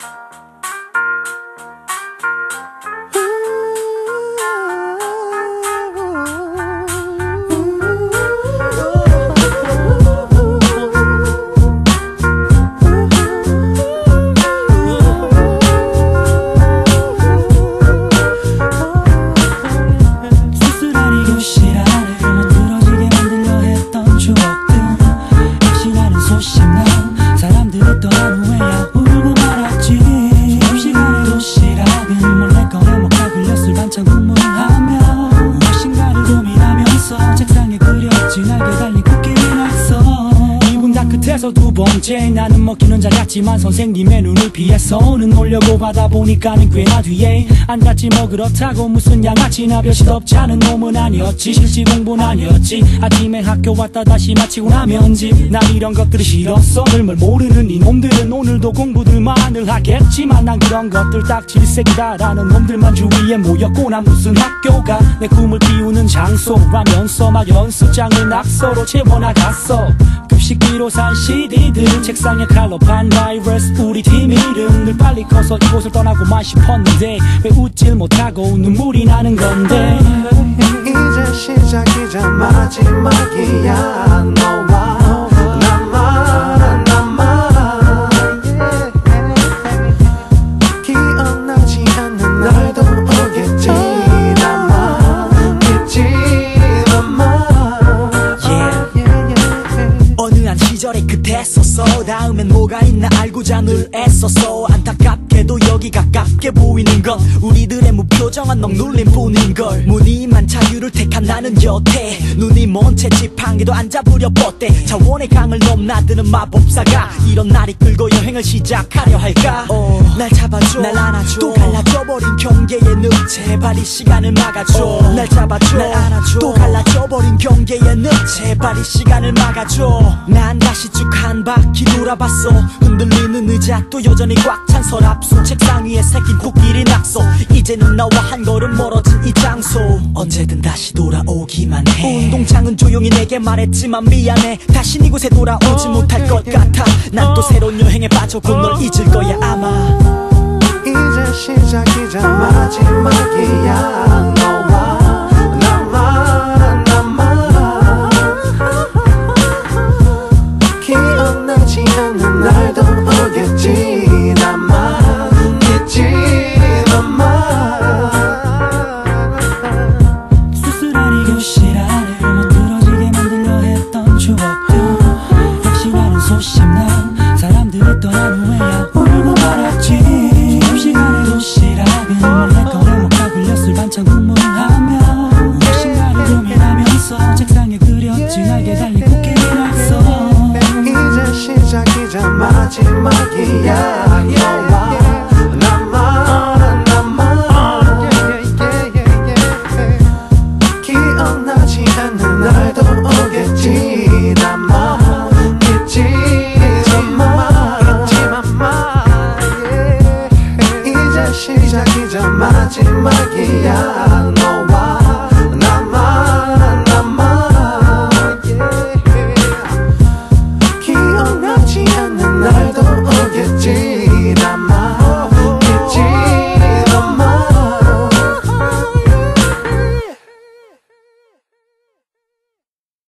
you 끝에서 두 번째 나는 먹기는 잘 갔지만 선생님의 눈을 피해서는 놀려고 가다 보니까는 꽤나 뒤에 앉았지 뭐 그렇다고 무슨 양아치나 별짓 없지 않은 놈은 아니었지. 실지 공부는 아니었지. 아침에 학교 왔다 다시 마치고 나면 집난 이런 것들이 싫었어. 늘뭘 모르는 이 놈들은 오늘도 공부들만을 하겠지만 난 그런 것들 딱 질색이다라는 놈들만 주위에 모였고 난 무슨 학교가 내 꿈을 피우는 장소라면서 막 연습장을 낙서로 채워나갔어. 급식기로 산 CD들 책상에 칼로 판 바이러스. 우리 팀 이름 늘 빨리 커서 이곳을 떠나고만 싶었는데 왜 웃질 못하고 눈물이 나는 건데? 이제 시작이자 마지막이야 시절의 끝에 섰어. 다음엔 뭐가 있나 알고자 늘 애썼어. 안타깝 게도 여기 가깝게 보이는 건 우리들의 무표정한 억눌림 뿐인걸. 무늬만 자유를 택한 나는 여태. 눈이 먼채 지팡이도 안 잡으려 뻗대. 자원의 강을 넘나드는 마법사가 이런 날이 끌고 여행을 시작하려 할까? 어, 날 잡아줘. 날 안아줘. 또 갈라져버린 경계의 늪. 제발 이 시간을 막아줘. 날 잡아줘. 날 안아줘. 또 갈라져버린 경계의 늪. 제발 이 시간을 막아줘. 난 다시 쭉 한 바퀴 돌아봤어. 흔들리는 의자 또 여전히 꽉 찬 서랍수 책상 위에 새긴 코끼리 낙서. 이제는 나와 한 걸음 멀어진 이 장소. 언제든 다시 돌아오기만 해. 운동장은 조용히 내게 말했지만 미안해. 다신 이곳에 돌아오지 못할 것 같아. 난 또 새로운 여행에 빠져고 널 잊을 거야 아마. 이제 시작이자 마지막이야 이제 마지막이야 너와 나만 나만 기억나지 않는 날도 오겠지 마지막이야 너와